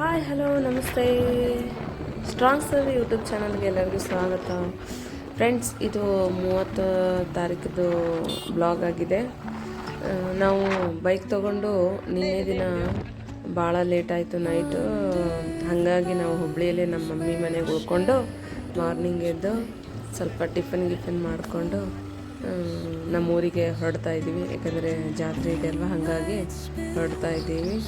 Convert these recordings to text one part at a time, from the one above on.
Hi, hello, ನಮಸ್ತೆ. Strong sir YouTube ಚಾನಲ್ಗೆ ಎಲ್ಲರಿಗೂ ಸ್ವಾಗತ. ಫ್ರೆಂಡ್ಸ್, ಇದು ಮೂವತ್ತು ತಾರೀಕದ್ದು ಬ್ಲಾಗ್ ಆಗಿದೆ. ನಾವು ಬೈಕ್ ತೊಗೊಂಡು ನಿನ್ನೆ ದಿನ ಭಾಳ ಲೇಟ್ ಆಯಿತು ನೈಟು. ಹಾಗಾಗಿ ನಾವು ಹುಬ್ಳಿಯಲ್ಲಿ ನಮ್ಮ ಮಮ್ಮಿ ಮನೆಗೆ ಉಳ್ಕೊಂಡು ಮಾರ್ನಿಂಗ್ ಎದ್ದು ಸ್ವಲ್ಪ ಟಿಫಿನ್ ಗಿಫನ್ ಮಾಡಿಕೊಂಡು ನಮ್ಮ ಊರಿಗೆ ಹೊರಡ್ತಾ ಇದ್ದೀವಿ. ಯಾಕಂದರೆ ಜಾತ್ರೆ ಇದೆ ಅಲ್ವಾ? ಹಾಗಾಗಿ ಹೊರಡ್ತಾ ಇದ್ದೀವಿ.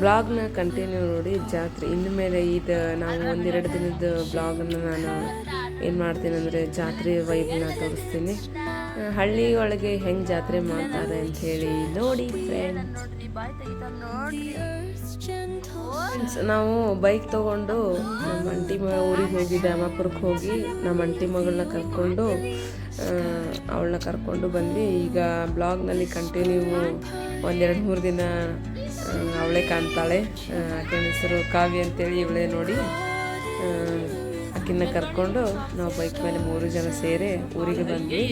ಬ್ಲಾಗ್ನ ಕಂಟಿನ್ಯೂ ನೋಡಿ ಜಾತ್ರೆ. ಇನ್ನು ಮೇಲೆ ಇದು ನಾವು ಒಂದೆರಡು ದಿನದ ಬ್ಲಾಗನ್ನು ನಾನು ಏನು ಮಾಡ್ತೀನಿ ಅಂದರೆ ಜಾತ್ರೆ ವೈಬ್ನ ತೋರಿಸ್ತೀನಿ. ಹಳ್ಳಿ ಒಳಗೆ ಹೆಂಗೆ ಜಾತ್ರೆ ಮಾಡ್ತಾರೆ ಅಂತ ಹೇಳಿ ನೋಡಿ ಫ್ರೆಂಡ್ಸ್ ನಾವು ಬೈಕ್ ತಗೊಂಡು ನಮ್ಮ ಅಂಟಿ ಮ ಊರಿಗೆ ಹೋಗಿ ದ್ಯಾಮಾಪುರಕ್ಕೆ ಹೋಗಿ ನಮ್ಮ ಅಂಟಿ ಮಗಳನ್ನ ಕರ್ಕೊಂಡು ಅವಳನ್ನ ಕರ್ಕೊಂಡು ಬಂದು ಈಗ ಬ್ಲಾಗ್ನಲ್ಲಿ ಕಂಟಿನ್ಯೂ ಒಂದೆರಡು ಮೂರು ದಿನ ಅವಳೇ ಕಾಣ್ತಾಳೆ. ಆಕಿನ ಹೆಸರು ಕಾವ್ಯ ಅಂತೇಳಿ ಇವಳೆ ನೋಡಿ. ಆಕಿನ ಕರ್ಕೊಂಡು ನಾವು ಬೈಕ್ ಮೇಲೆ ಮೂರು ಜನ ಸೇರಿ ಊರಿಗೆ ಬಂದ್ವಿ.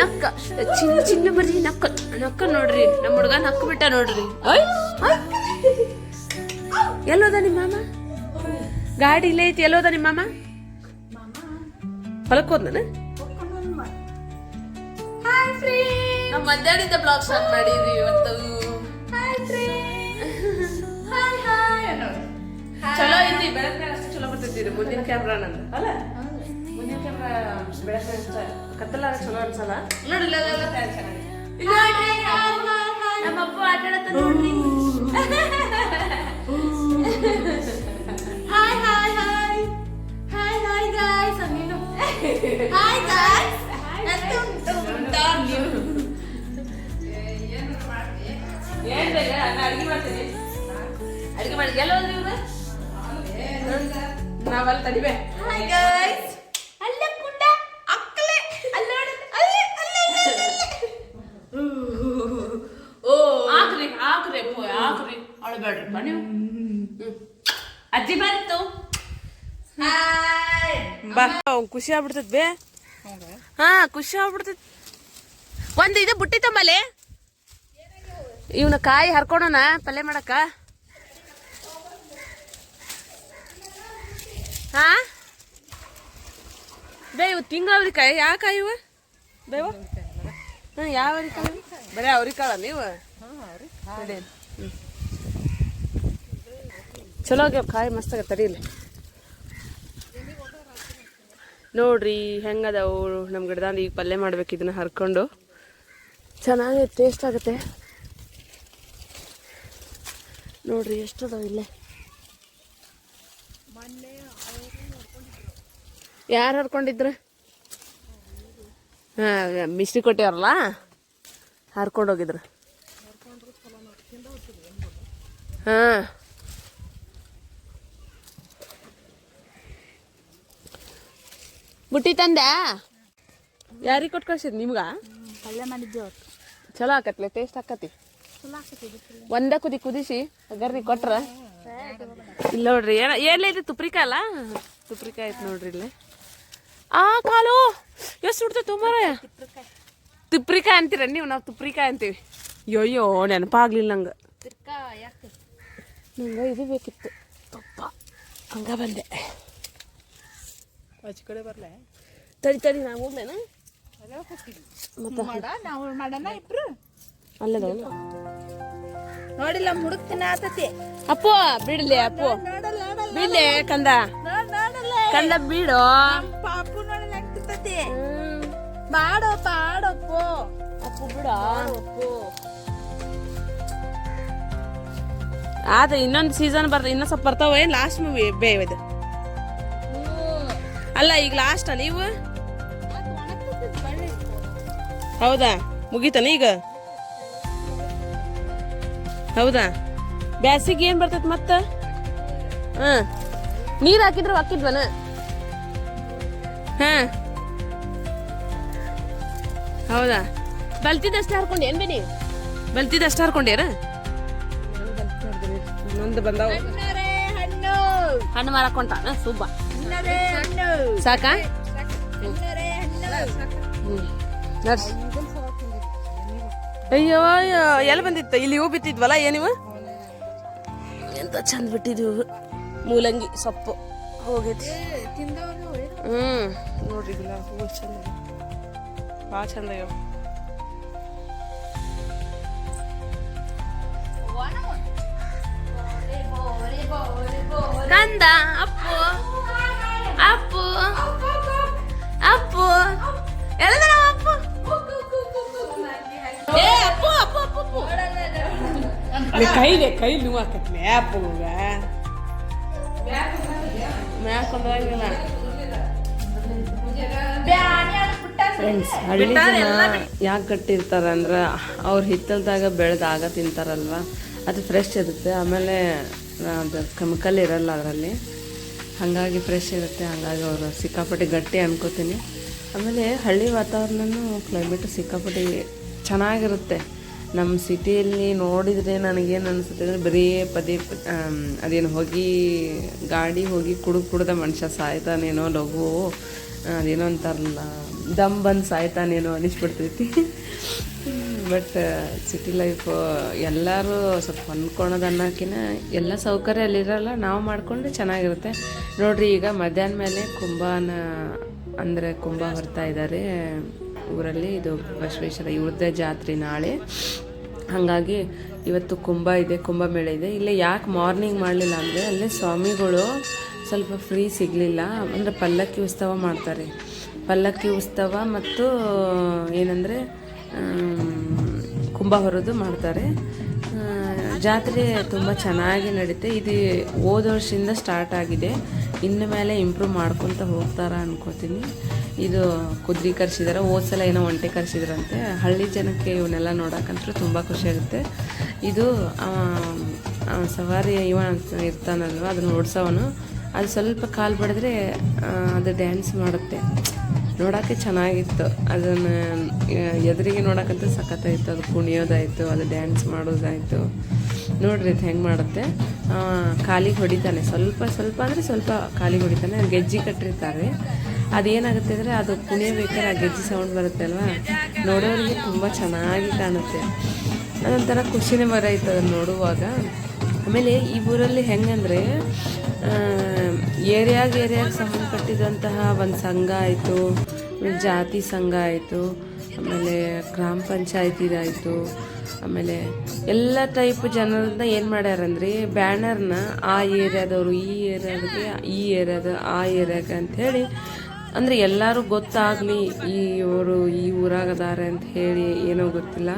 ನಕ್ಕ ಚಿನ್ನ ಚಿನ್ನ ಬರ್ರಿ ನಕ್ಕ ನಕ್ಕ ನೋಡ್ರಿ ನಮ್ಮ ಹುಡುಗ ನಕ್ಕ ಬಿಟ್ಟ ನೋಡ್ರಿ. ಎಲ್ಲೋದ ನಿಮ್ಮ ಮಾಮ? ಗಾಡಿ ಇಲ್ಲೇ ಐತಿ ಎಲ್ಲೋದ ನಿಮ್ಮ ಮಾಮ? ಹೊಲಕ್ಕೆ ಹೋದ್ನ ನಮ್ಮ ಮಧ್ಯಾಹ್ನದ ಬ್ಲಾಗ್ ಸ್ಟಾರ್ಟ್ ಮಾಡಿದ್ವಿ ಇವತ್ತು ಚಲೋ ಐತಿ ಬೆಳಗ್ನಾಗ ಅಷ್ಟು ಚಲೋ ಬರ್ತೈತಿ ಮುಂದಿನ ಕ್ಯಾಮ್ರಾ ನಂದು ಅಲ್ಲ ಮುಂದಿನ ಕ್ಯಾಮ್ರಾ ಬೆಳಗ್ಗೆ ಕತ್ತಲಾಗ ಚಲೋ ಅನ್ಸಲ್ಲ ನೋಡಿಲ್ಲ ಅದೆಲ್ಲ ಚೆನ್ನಾಗಿ ನಮ್ಮ ಅಪ್ಪ ಆಟ ಆಡತ್ತ ನೋಡ್ರಿ hi hi hi hi hi guys ನೀನು ಹಾಯ್ ಗಾಯ್ಸ್ ಅಡಿಗೆ ಮಾಡ್ತೀನಿ ಅಡಿಗೆ ಮಾಡಿ ಎಲ್ಲ ಹೋದ್ರಿ ಇವ್ರು? ನಾವಲ್ಲ ತಡಿಬೆ ಹಾಯ್ ಅಲ್ಲ ಕುಂಡ. ಅಕ್ಕಲೆ. ಅಲ್ಲ ಅಲ್ಲೇ ಅಲ್ಲೇ. ಓ. ನೀವು ಅಜ್ಜಿ ಬಂತು. ಬಾ. ಖುಷಿ ಆಗ್ಬಿಡ್ತೈತ್ ಬೇ. ಹಾ ಖುಷಿ ಆಗ್ಬಿಡ್ತದ ಒಂದು ಇದು ಬುಟ್ಟಿ ತಂಬಲೆ ಇವನ ಕಾಯಿ ಹರ್ಕೊಳೋಣ, ಪಲ್ಯ ಮಾಡಕ್ಕ. ಹಾ? ಬೇ, ಇವು ತಿಂಗಳ ಅವ್ರಿಕಾಯಿ ಯಾವ ಕಾಯಿ ಇವ? ಬೇವ? ಹಾ ಯಾವ ಅವ್ರಿಕಾಯಿ? ಬರೀ ಅವ್ರಿಕಾಳ ನೀವು. ಚಲೋ ಆಗ್ಯಾವ ಕಾಯಿ, ಮಸ್ತ್ ತಡೀಲಿ ನೋಡ್ರಿ, ಹೆಂಗದವು ನಮ್ಮ ಗಿಡದಾಂದ ಈಗ ಪಲ್ಯ ಮಾಡ್ಬೇಕು, ಇದನ್ನ ಹರ್ಕೊಂಡು. ಚೆನ್ನಾಗಿ ಟೇಸ್ಟ್ ಆಗುತ್ತೆ. ನೋಡ್ರಿ ಎಷ್ಟು ಅದಾವ ಇಲ್ಲೇ? ಯಾರು ಹರ್ಕೊಂಡಿದ್ರು? ಹಾಂ ಮಿಸ್ಟಿ ಕೊಟ್ಟಿವ್ರಲ್ಲ ಹರ್ಕೊಂಡು ಹೋಗಿದ್ರು. ಹಾ. ಬುಟ್ಟಿ ತಂದೆ? ಯಾರಿಗೆ ಕೊಟ್ಟು ಕಳ್ಸಿದ್ ನಿಮ್ಗ? ಪಲ್ಯ ಮಾಡಿದ್ದೆ ಚಲೋ ಆಕತ್ಲೆ ಟೇಸ್ಟ್ ಆಕತಿ. ಒಂದ ಕುದಿ ಕುದಿಸಿ ಅಗರ್ನಿ ಕೊಟ್ರ? ಇಲ್ಲ ನೋಡ್ರಿ ಏನ ಎಲ್ಲ ಇದು ತುಪ್ರಿಕಾಯಿ ಅಲ್ಲ? ತುಪ್ರಿಕಾಯಿ ಐತ್ ನೋಡ್ರಿ ಇಲ್ಲಿ. ಆ ಕಾಲು! ಎಷ್ಟು ಬಿಡ್ತೈತೆ ತುಂಬಾರ ತುಪ್ರಿಕಾಯಿ ಅಂತೀರ ನೀವು ನಾವು ತುಪ್ರಿಕಾಯಿ ಅಂತೀವಿ. ಅಯ್ಯೋ ನೆನಪಾಗ್ಲಿಲ್ಲ ನಂಗೆ. ಯಾಕೆ ನಂಗೆ ಇದು ಬೇಕಿತ್ತು. ತುಪ್ಪ. ಹಂಗ ಬಂದೆ. ಆಚೆ ಕಡೆ ಬರ್ಲ? ತಡಿ ತಡಿ ನಾವು ಹೋಗ್ಲೇನ? ಮತ್ತೆ ಮಾಡೋಣ ಇಬ್ರು? ಅಲ್ಲದ ನೋಡಿಲ್ಲ ಮುಡುಕ್ತಿನ ತಿನ್ನಾತತಿ ಅಪ್ಪು ಬಿಡ್ಲಿ ಅಪ್ಪು. ಬಿಡ್ಲಿ ಕಂದ. ಕಂದ ಬಿಡು. ಅಪ್ಪು ನೋಡಲ್ಲ ಆಗ್ತಿರ್ತತಿ ಮಾಡೋ ಪಾಡಪ್ಪು ಅಪ್ಪು ಬಿಡ. ಆದ್ರೆ ಇನ್ನೊಂದು ಸೀಸನ್ ಬರ್ತ ಇನ್ನೂ ಸ್ವಲ್ಪ ಬರ್ತಾವ ಏನ್? ಲಾಸ್ಟ್ ಮೂವಿ ಬೇ ಇದು. ಅಲ್ಲ ಈಗ ಲಾಸ್ಟ್ ನೀವು? ಹೌದಾ? ಮುಗೀತಾನೆ ಈಗ? ಹೌದಾ? ಬ್ಯಾಸಿಗೆ ಏನು ಬರ್ತೈತೆ ಮತ್ತೆ? ಹಾಂ. ನೀರು ಹಾಕಿದ್ರು ಹಾಕಿದ್ವನ? ಹಾಂ. ಹೌದಾ? ಬಲ್ತಿದಷ್ಟು ಹಾರ್ಕೊಂಡು ಏನ್ ಬೇ ನೀವು ಬಲ್ತಿದಷ್ಟು ಹರ್ಕೊಂಡ್ಯಾರ ನಂದು ಬಂದಾವ. ಹಣ್ಣು. ಹಣ್ಣು. ಮಾರಕೊಂಟಾನ ಸುಬ್ಬ ಸಾಕಾ ಹ್ಞೂ ನಡ್ಸ್. ಅಯ್ಯೋ ಅಯ್ಯೋ ಎಲ್ಲಿ ಬಂದಿತ್ತು? ಇಲ್ಲಿ ಹೂ ಬಿತ್ತಿದ್ವಲ್ಲ ಏನಿವ ಎಂತ ಚಂದ ಬಿಟ್ಟಿದ್ವು ಮೂಲಂಗಿ ಸೊಪ್ಪು. ಹೋಗೈತಿ. ಹ್ಮ್. ನೋಡ್ರಿ ಇಲ್ಲ ಹೂ ಚಂದ ಭಾಳ ಚಂದ ಆಗ್ಯಾವ ಕಂದ ಕೈಗೆ ಕೈ ನೋವು ಆಕತ್ ಮ್ಯಾಪ್ ಮ್ಯಾಪ್ ಅಂದ್ರಾಗಿಲ್ಲ ಫ್ರೆಂಡ್ಸ್ ಹಳ್ಳಿ ಜನ ಯಾಕೆ ಕಟ್ಟಿರ್ತಾರೆ ಅಂದ್ರೆ ಅವ್ರ ಹಿತ್ತಲ್ದಾಗ ಬೆಳೆದಾಗ ತಿಂತಾರಲ್ವ ಅದು ಫ್ರೆಶ್ ಇರುತ್ತೆ ಆಮೇಲೆ ಅದು ಕೆಮಿಕಲ್ ಇರಲ್ಲ ಅದರಲ್ಲಿ. ಹಾಗಾಗಿ ಫ್ರೆಶ್ ಇರುತ್ತೆ ಹಾಗಾಗಿ ಅವರು ಸಿಕ್ಕಾಪಟ್ಟೆ ಗಟ್ಟಿ ಅನ್ಕೋತೀನಿ. ಆಮೇಲೆ ಹಳ್ಳಿ ವಾತಾವರಣನೂ ಕ್ಲೈಮೇಟು ಸಿಕ್ಕಾಪಟ್ಟೆ ಚೆನ್ನಾಗಿರುತ್ತೆ. ನಮ್ಮ ಸಿಟಿಯಲ್ಲಿ ನೋಡಿದರೆ ನನಗೇನು ಅನಿಸುತ್ತೆ ಅಂದರೆ ಬರೀ ಪದೇ ಅದೇನು ಹೋಗಿ ಗಾಡಿ ಹೋಗಿ ಕುಡ್ದು ಕುಡ್ದ ಮನುಷ್ಯ ಸಾಯ್ತಾನೇನೋ ಲಘು, ಅದೇನೋ ಅಂತಾರಲ್ಲ, ದಮ್ ಬಂದು ಸಾಯ್ತಾನೇನೋ ಅನಿಸ್ಬಿಡ್ತೈತಿ. ಬಟ್ ಸಿಟಿ ಲೈಫ್ ಎಲ್ಲರೂ ಸ್ವಲ್ಪ ಹೊಂದ್ಕೊಳೋದು ಅನ್ನೋಕ್ಕಿಂತ ಎಲ್ಲ ಸೌಕರ್ಯ ಅಲ್ಲಿರಲ್ಲ, ನಾವು ಮಾಡಿಕೊಂಡ್ರೆ ಚೆನ್ನಾಗಿರುತ್ತೆ. ನೋಡಿರಿ ಈಗ ಮಧ್ಯಾಹ್ನ ಮೇಲೆ ಕುಂಭನ ಅಂದರೆ ಕುಂಭ ಬರ್ತಾ ಇದ್ದಾರೆ ಊರಲ್ಲಿ ಇದು ಬಸವೇಶ್ವರ ಇವ್ರದ್ದೇ ಜಾತ್ರೆ ನಾಳೆ. ಹಾಗಾಗಿ ಇವತ್ತು ಕುಂಭ ಇದೆ ಕುಂಭಮೇಳ ಇದೆ. ಇಲ್ಲೇ ಯಾಕೆ ಮಾರ್ನಿಂಗ್ ಮಾಡಲಿಲ್ಲ ಅಂದರೆ ಅಲ್ಲೇ ಸ್ವಾಮಿಗಳು ಸ್ವಲ್ಪ ಫ್ರೀ ಸಿಗಲಿಲ್ಲ. ಅಂದರೆ ಪಲ್ಲಕ್ಕಿ ಉತ್ಸವ ಮಾಡ್ತಾರೆ. ಪಲ್ಲಕ್ಕಿ ಉತ್ಸವ ಮತ್ತು ಏನಂದರೆ ಕುಂಭ ಹೊರದು ಮಾಡ್ತಾರೆ. ಜಾತ್ರೆ ತುಂಬ ಚೆನ್ನಾಗಿ ನಡೀತೆ. ಇದು ಹೋದ ವರ್ಷದಿಂದ ಸ್ಟಾರ್ಟ್ ಆಗಿದೆ. ಇನ್ನು ಮೇಲೆ ಇಂಪ್ರೂವ್ ಮಾಡ್ಕೊತ ಹೋಗ್ತಾರ ಅನ್ಕೋತೀನಿ. ಇದು ಕುದುರೆ ಕರ್ಸಿದಾರೆ ಹೋದ ಸಲ ಏನೋ ಒಂಟೆ ಕರೆಸಿದ್ರಂತೆ. ಹಳ್ಳಿ ಜನಕ್ಕೆ ಇವನ್ನೆಲ್ಲ ನೋಡೋಕ್ಕಂತೂ ತುಂಬ ಖುಷಿಯಾಗುತ್ತೆ ಇದು ಸವಾರಿ ಇವ ಇರ್ತಾನಲ್ವ, ಅದನ್ನು ಓಡಿಸೋವನು. ಅದು ಸ್ವಲ್ಪ ಕಾಲು ಬಡಿದ್ರೆ ಅದು ಡ್ಯಾನ್ಸ್ ಮಾಡುತ್ತೆ. ನೋಡೋಕ್ಕೆ ಚೆನ್ನಾಗಿತ್ತು. ಅದನ್ನು ಎದುರಿಗೆ ನೋಡೋಕ್ಕಂತೂ ಸಖತ್ತಾಗಿತ್ತು ಅದು ಕುಣಿಯೋದಾಯಿತು, ಅದು ಡ್ಯಾನ್ಸ್ ಮಾಡೋದಾಯಿತು. ನೋಡ್ರಿ ಇದು ಹೆಂಗೆ ಮಾಡುತ್ತೆ. ಕಾಲಿಗೆ ಹೊಡಿತಾನೆ. ಸ್ವಲ್ಪ ಸ್ವಲ್ಪ ಅಂದರೆ ಸ್ವಲ್ಪ ಕಾಲಿಗೆ ಹೊಡಿತಾನೆ. ಗೆಜ್ಜೆ ಕಟ್ಟಿರ್ತಾರೆ. ಅದೇನಾಗುತ್ತೆ ಅಂದರೆ ಅದು ಕುಣಿಯಬೇಕಾದ್ರೆ ಆ ಗೆಜ್ಜೆ ಸೌಂಡ್ ಬರುತ್ತೆ ಅಲ್ವಾ? ನೋಡೋರಿಗೆ ತುಂಬ ಚೆನ್ನಾಗಿ ಕಾಣುತ್ತೆ. ಅದೊಂಥರ ಖುಷಿನೇ ಬರಾಯ್ತು ಅದನ್ನು ನೋಡುವಾಗ. ಆಮೇಲೆ ಈ ಊರಲ್ಲಿ ಹೆಂಗಂದರೆ ಏರಿಯಾಗ ಏರಿಯಾಗೆ ಸಂಬಂಧಪಟ್ಟಿದಂತಹ ಒಂದು ಸಂಘ ಆಯಿತು ಜಾತಿ ಸಂಘ ಆಯಿತು, ಆಮೇಲೆ ಗ್ರಾಮ ಪಂಚಾಯತಿದಾಯಿತು ಆಮೇಲೆ ಎಲ್ಲ ಟೈಪ್ ಜನರನ್ನ ಏನು ಮಾಡ್ಯಾರಂದ್ರೆ ಬ್ಯಾನರ್ನ ಆ ಏರಿಯಾದವರು ಈ ಏರಿಯಾದಕ್ಕೆ ಈ ಏರಿಯಾದ ಆ ಏರಿಯಾಗೆ ಅಂಥೇಳಿ ಅಂದರೆ ಎಲ್ಲರೂ ಗೊತ್ತಾಗಲಿ ಈ ಇವರು ಈ ಊರಾಗದಾರೆ ಅಂತ ಹೇಳಿ ಏನೋ ಗೊತ್ತಿಲ್ಲ.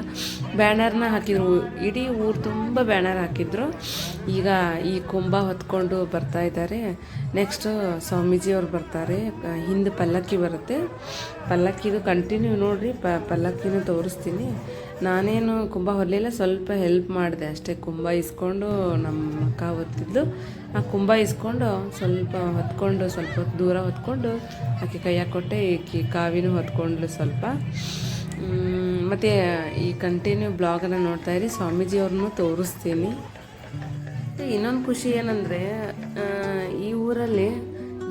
ಬ್ಯಾನರ್ನ ಹಾಕಿದ್ರು. ಇಡೀ ಊರು ತುಂಬ ಬ್ಯಾನರ್ ಹಾಕಿದ್ರು. ಈಗ ಈ ಕುಂಭ ಹೊತ್ಕೊಂಡು ಬರ್ತಾ ಇದ್ದಾರೆ. ನೆಕ್ಸ್ಟ್ ಸ್ವಾಮೀಜಿಯವ್ರು ಬರ್ತಾರೆ. ಹಿಂದೆ ಪಲ್ಲಕ್ಕಿ ಬರುತ್ತೆ. ಪಲ್ಲಕ್ಕಿದು ಕಂಟಿನ್ಯೂ ನೋಡಿರಿ ಪಲ್ಲಕ್ಕಿನೂ ತೋರಿಸ್ತೀನಿ. ನಾನೇನು ಕುಂಭ ಹೊರಲಿಲ್ಲ, ಸ್ವಲ್ಪ ಹೆಲ್ಪ್ ಮಾಡಿದೆ ಅಷ್ಟೇ. ಕುಂಭ ಇಸ್ಕೊಂಡು ನಮ್ಮ ಅಕ್ಕ ಹೊತ್ತಿದ್ದು. ಆ ಕುಂಭ ಇಸ್ಕೊಂಡು ಸ್ವಲ್ಪ ಹೊತ್ಕೊಂಡು, ಸ್ವಲ್ಪ ದೂರ ಹೊತ್ಕೊಂಡು ಆಕೆ ಕೈಯಾಗ ಕೊಟ್ಟೆ ಈಕಿ ಕಾವಿನೂ ಹೊತ್ಕೊಂಡ್ಲು ಸ್ವಲ್ಪ. ಮತ್ತು ಈ ಕಂಟಿನ್ಯೂ ಬ್ಲಾಗನ್ನು ನೋಡ್ತಾ ಇರಿ ಸ್ವಾಮೀಜಿಯವ್ರನ್ನೂ ತೋರಿಸ್ತೀನಿ. ಇನ್ನೊಂದು ಖುಷಿ ಏನಂದರೆ ಈ ಊರಲ್ಲಿ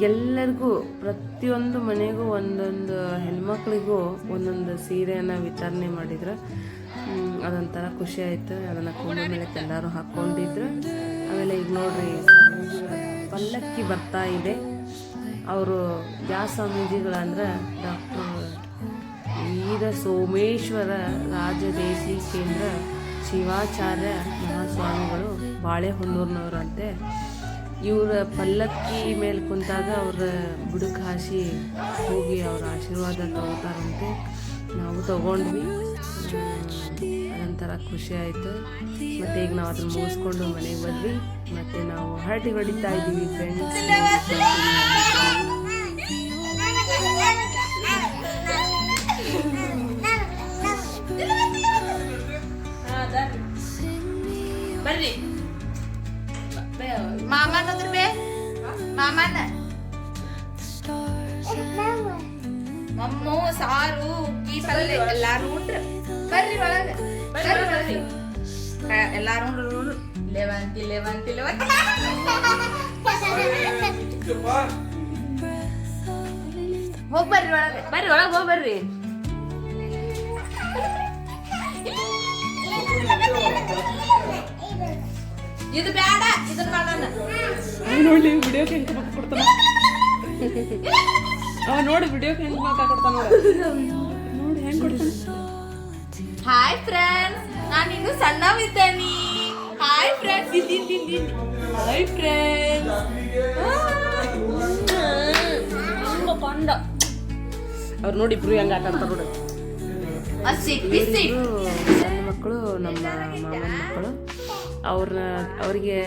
ಎಲ್ಲರಿಗೂ, ಪ್ರತಿಯೊಂದು ಮನೆಗೂ ಒಂದೊಂದು ಹೆಣ್ಮಕ್ಳಿಗೂ ಒಂದೊಂದು ಸೀರೆಯನ್ನು ವಿತರಣೆ ಮಾಡಿದ್ರು. ಅದೊಂಥರ ಖುಷಿ ಆಯಿತು. ಅದನ್ನು ಮೇಲೆ ಎಲ್ಲರೂ ಹಾಕ್ಕೊಂಡಿದ್ರು ಆಮೇಲೆ ಈಗ ನೋಡ್ರಿ, ಪಲ್ಲಕ್ಕಿ ಬರ್ತಾ ಇದೆ. ಅವರು ಯಾವ ಸ್ವಾಮೀಜಿಗಳಂದ್ರೆ ಡಾಕ್ಟರ್ ವೀರ ಸೋಮೇಶ್ವರ ರಾಜದೇಶಿ ಕೇಂದ್ರ ಶಿವಾಚಾರ್ಯ ಮಹಾಸ್ವಾಮಿಗಳು ಬಾಳೆಹೊನ್ನೂರಿನವರಂತೆ. ಇವರ ಪಲ್ಲಕ್ಕಿ ಮೇಲೆ ಕುಂತಾಗ ಅವರ ಬುಡಕ್ ಹಾಸಿ ಹೋಗಿ ಅವರ ಆಶೀರ್ವಾದ ತಗೋತಾರಂತೆ. ನಾವು ತಗೊಂಡ್ವಿ. ಅದೊಂಥರ ಖುಷಿ ಆಯಿತು. ಮತ್ತು ಈಗ ನಾವು ಅದನ್ನ ಮುಗಿಸ್ಕೊಂಡು ಮನೆಗೆ ಬಂದ್ವಿ. ಮತ್ತು ನಾವು ಹರಟಿ ಹೊಡಿತಾ ಇದ್ದೀವಿ ಫ್ರೆಂಡ್ಸ್ ಬರ್ರಿ. ಮಾಮನ ಬೇ. ಮಾಮನ. ಮಮ್ಮು ಸಾರು ಉಕ್ಕಿ ಪಲ್ಲೆ ಎಲ್ಲಾರು ಉಂಡ್ರ ಬರ್ರಿ ಒಳಗ. ಬರ್ರಿ ಬರ್ರಿ ಎಲ್ಲಾರು ಉಂಡ್ರು ಲೇವಂತಿ ಲೇವಂತಿ ಲೆವಂತಿ. ಹೋಗ್ ಬರ್ರಿ ಒಳಗ. ಬರ್ರಿ ಒಳಗೆ ಹೋಗಿ ಬರ್ರಿ. ಇದು ಬೇಡ ಇದನ್ನ ಮಾಡೋಣ. ನೋಡಿ ವಿಡಿಯೋಕ್ಕೆ ಹೆಂಗೆ ಕೊಡ್ತಾನ ಅವ ನೋಡಿ ವಿಡಿಯೋ ಹೆಂಗ್ ಮಕ್ಕ ಕೊಡ್ತಾನ ನೋಡಿ ಹೆಂಗ್ ಕೊಡ್ತಾನೆ. ಹಾಯ್ ಫ್ರೆಂಡ್ಸ್ ನಾನು ಇನ್ನು ಸಣ್ಣವಿದ್ದೇನೆ ಹಾಯ್ ಫ್ರೆಂಡ್ಸ್ ಇಲ್ಲಿ ಇಲ್ಲಿ ಇಲ್ಲಿ ಹಾಯ್ ಫ್ರೆಂಡ್ಸ್ ಕೊಂಡ ಅವ್ರು ನೋಡಿ ಇಬ್ರು ಹೆಂಗೆ ಆಟ ಆಡ್ತಾರ ನೋಡಿ. ಮಕ್ಕಳು ನಮ್ಮ ಮಾಮನ ಮಕ್ಕಳು. ಅವ್ರನ್ನ, ಅವರಿಗೆ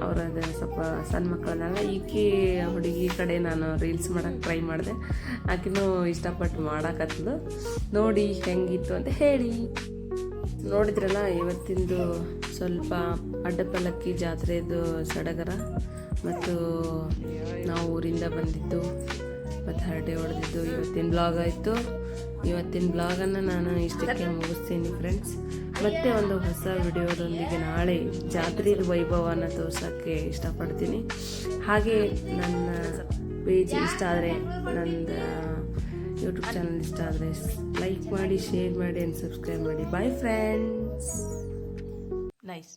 ಅವ್ರದ್ದು ಸ್ವಲ್ಪ ಸಣ್ಣ ಮಕ್ಕಳದಾಗ ಈಕಿ ಹುಡುಗಿ ಕಡೆ ನಾನು ರೀಲ್ಸ್ ಮಾಡೋಕ್ಕೆ ಟ್ರೈ ಮಾಡಿದೆ. ಆಕಿನೂ ಇಷ್ಟಪಟ್ಟು ಮಾಡಾಕತ್ತದು ನೋಡಿ ಹೆಂಗಿತ್ತು ಅಂತ ಹೇಳಿ. ನೋಡಿದ್ರಲ್ಲ, ಇವತ್ತಿಂದು ಸ್ವಲ್ಪ ಅಡ್ಡಪಲ್ಲಕ್ಕಿ ಜಾತ್ರೆದು ಸಡಗರ ಮತ್ತು ನಾವು ಊರಿಂದ ಬಂದಿದ್ದು ಮತ್ತು ಹರಟೆ ಹೊಡೆದಿದ್ದು, ಇವತ್ತಿನ ಬ್ಲಾಗ್ ಆಯಿತು. ಇವತ್ತಿನ ಬ್ಲಾಗನ್ನು ನಾನು ಇಷ್ಟಕ್ಕೆ ಮುಗಿಸ್ತೀನಿ ಫ್ರೆಂಡ್ಸ್ ಮತ್ತೆ ಒಂದು ಹೊಸ ವಿಡಿಯೋದೊಂದಿಗೆ ನಾಳೆ ಜಾತ್ರೆಯ ವೈಭವನ ತೋರ್ಸೋಕ್ಕೆ ಇಷ್ಟಪಡ್ತೀನಿ. ಹಾಗೆ ನನ್ನ ಪೇಜ್ ಇಷ್ಟ ಆದರೆ ನಂದು ಯೂಟ್ಯೂಬ್ ಚಾನಲ್ ಇಷ್ಟ ಆದರೆ ಲೈಕ್ ಮಾಡಿ ಶೇರ್ ಮಾಡಿ ಆ್ಯಂಡ್ ಸಬ್ಸ್ಕ್ರೈಬ್ ಮಾಡಿ. Bye friends nice